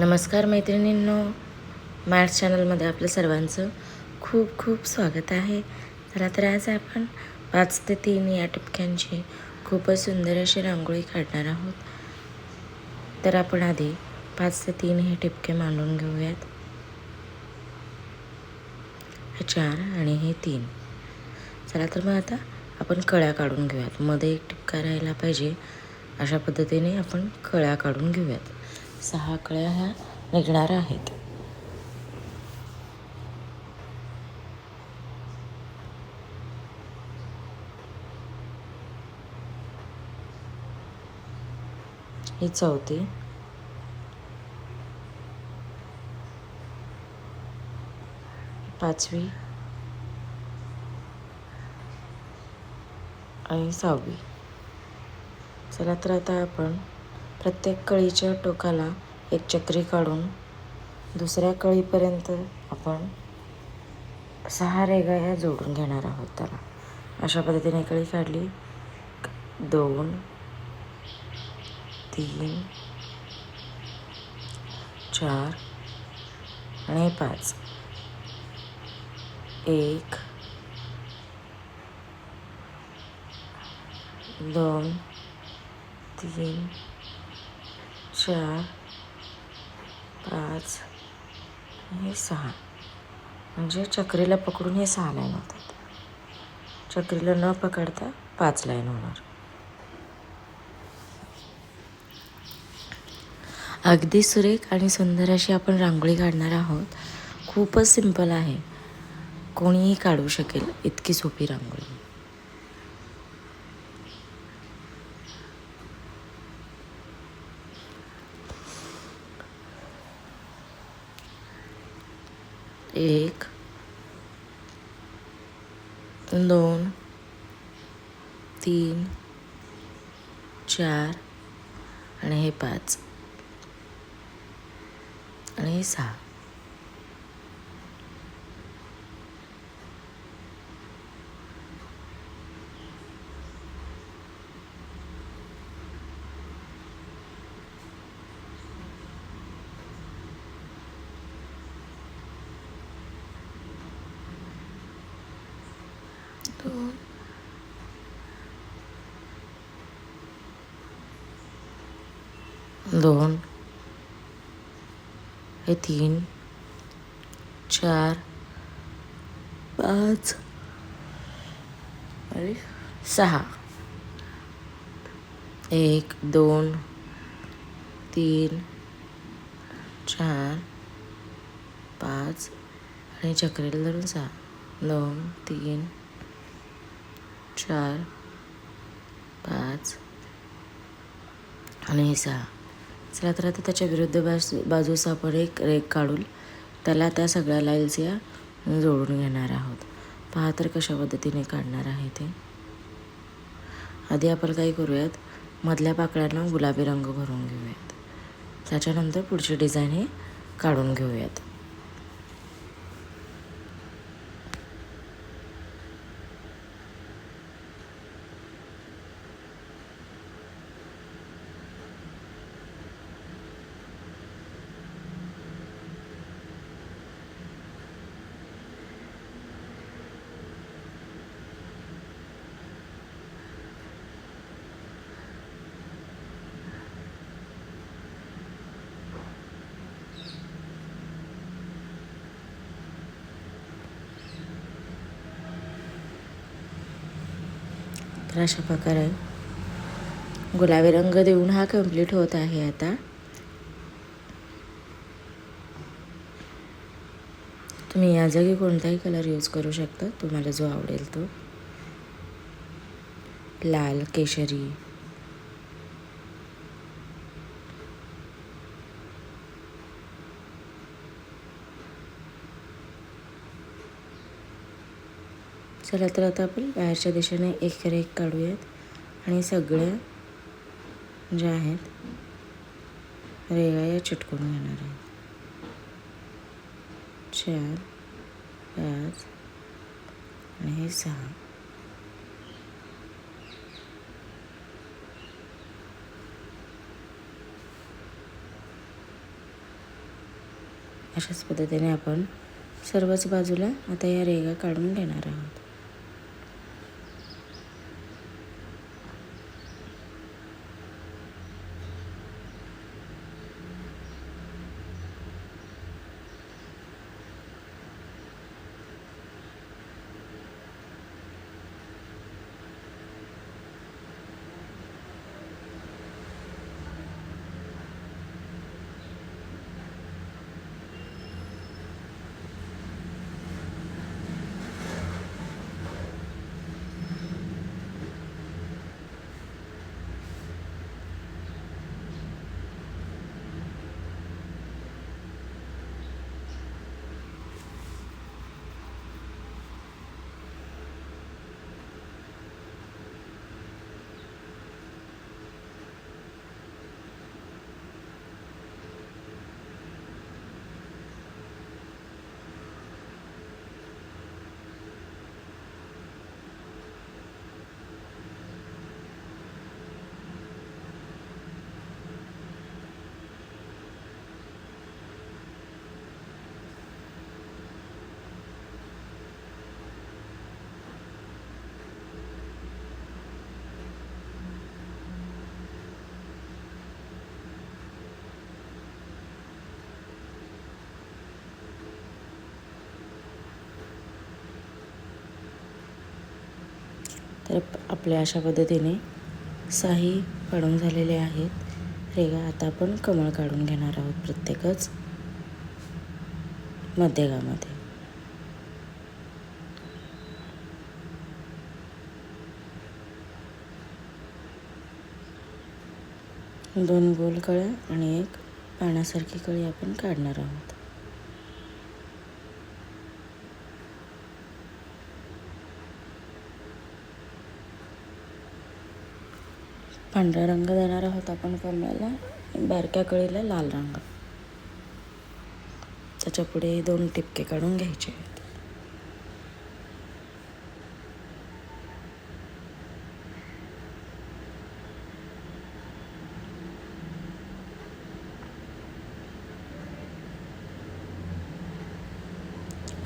नमस्कार मैत्रिणींनो मॅथ्स चॅनलमध्ये आपलं सर्वांचं खूप खूप स्वागत आहे. चला तर आज आपण पाच ते तीन या टिपक्यांची खूपच सुंदर अशी रांगोळी काढणार आहोत. तर आपण आधी पाच ते तीन हे टिपके मांडून घेऊयात. हे चार आणि हे तीन. चला तर मग आता आपण कळ्या काढून घेऊयात. मध्ये एक टिपका राहायला पाहिजे. अशा पद्धतीने आपण कळ्या काढून घेऊयात. सहा कळ्या ह्या निघणार आहेत. ही चौथी. पाचवी. आणि सहावी. चला तर आता आपण प्रत्येक कळीच्या टोकाला एक चक्री काढून दुसऱ्या कळीपर्यंत आपण सहा रेगा ह्या जोडून घेणार आहोत त्याला. अशा पद्धतीने कळी काढली. दोन तीन चार आणि पाच. एक दोन तीन चार पाच हे सहा म्हणजे चक्रीला पकडून हे सहा लाईन होतात चक्रीला न पकडता पाच लाईन होणार अगदी सुरेख आणि सुंदर अशी आपण रांगोळी काढणार आहोत. खूपच सिंपल आहे. कोणीही काढू शकेल इतकी सोपी रांगोळी. एक दोन तीन चार आणि हे पाच आणि हे सहा दोन दोन हे तीन चार पाच आणि सहा. एक दोन तीन चार पाच आणि चक्रीला धरून सहा. दोन तीन चार पाच आणि सहा. चला तर आता त्याच्या विरुद्ध बाजू बाजूस आपण एक रेक काढून त्याला त्या सगळ्या लाईन्स या जोडून घेणार आहोत. पहा तर कशा पद्धतीने काढणार आहे ते. आधी आपण काय करूयात? मधल्या पाकळ्यांना गुलाबी रंग भरून घेऊयात. त्याच्यानंतर पुढची डिझाईन हे काढून घेऊयात. तर अशा प्रकारे गुलाबी रंग देऊन हा कंप्लीट होत आहे आता. तुम्ही या जागी कोणताही कलर यूज करू शकता. तुम्हाला जो आवडेल तो. लाल केशरी चला तर आता आपण बाहेरच्या दिशेने एक रेख काढूयात. आणि सगळ्या ज्या आहेत रेगा या चिटकून घेणार आहेत. चार पाच आणि हे सहा. अशाच पद्धतीने आपण सर्वच बाजूला आता या रेगा काढून घेणार आहोत. तर आपल्या अशा पद्धतीने साही काढून झालेले आहेत. रेगा आता आपण कमळ काढून घेणार आहोत प्रत्येकच मध्यगामध्ये. दोन गोल कळ्या आणि एक पाण्यासारखी कळी आपण काढणार आहोत. पांढरा रंग देणार आहोत आपण कमळाला बारक्या कळीला लाल रंग. त्याच्या पुढे दोन टिपके काढून घ्यायचे आहेत.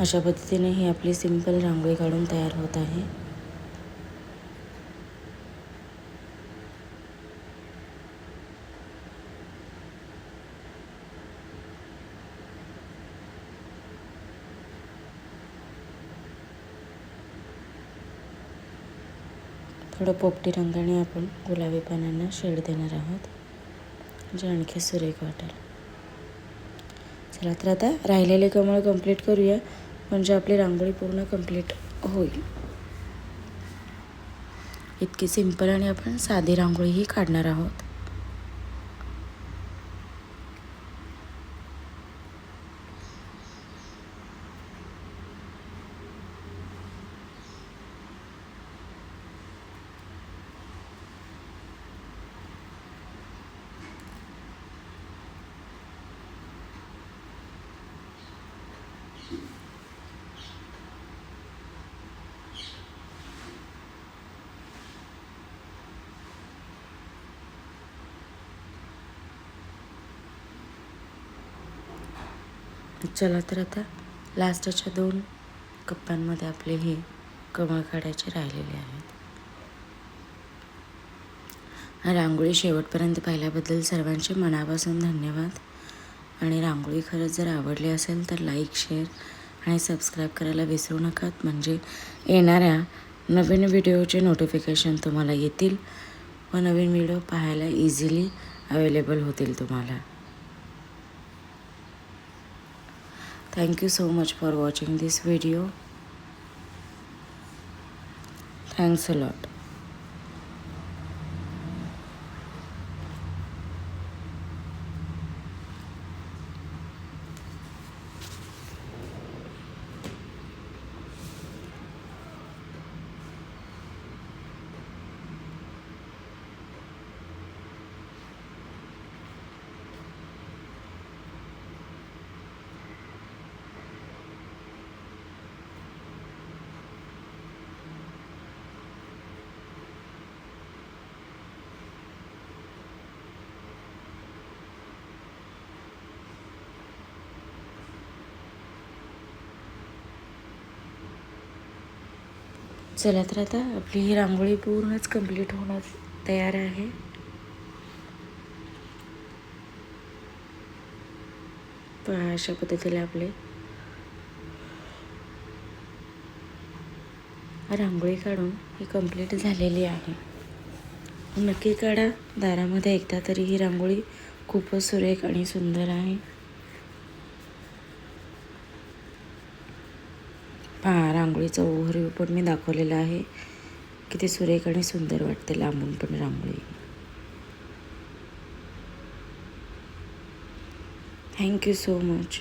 अशा पद्धतीने ही आपली सिंपल रांगोळी काढून तयार होत आहे. थोडं पोपटी रंगाने आपण गुलाबी पानांना शेड देणार आहोत. जे आणखी सुरेख वाटेल. चला तर आता राहिलेले कमळ कंप्लीट करूया. म्हणजे आपली रांगोळी पूर्ण कंप्लीट होईल. इतकी सिंपल आणि आपण साधी रांगोळीही काढणार आहोत. चला तर आता लास्टच्या दोन कप्प्यांमध्ये आपले हे कमळ काढायचे राहिलेले आहेत. रांगोळी शेवटपर्यंत पाहिल्याबद्दल सर्वांचे मनापासून धन्यवाद. आणि रांगोळी खरंच जर आवडली असेल तर लाईक शेअर आणि सबस्क्राईब करायला विसरू नकात. म्हणजे येणाऱ्या नवीन व्हिडिओचे नोटिफिकेशन तुम्हाला येतील व नवीन व्हिडिओ पाहायला इझिली अवेलेबल होतील तुम्हाला. Thank you so much for watching this video. Thanks a lot. चला तर आता आपली ही रांगोळी पूर्णच कंप्लीट होणार तयार आहे. पहा अशा पद्धतीला आपले रांगोळी काढून ही कंप्लीट झालेली आहे. नक्की काढा. दारामध्ये एकदा तरी ही रांगोळी खूपच सुरेख आणि सुंदर आहे. पहा रांगोळीचा ओव्हरव्ह्यू पण मी दाखवलेला आहे. किती सुरेख आणि सुंदर वाटते लांबून पण रांगोळी. Thank you so much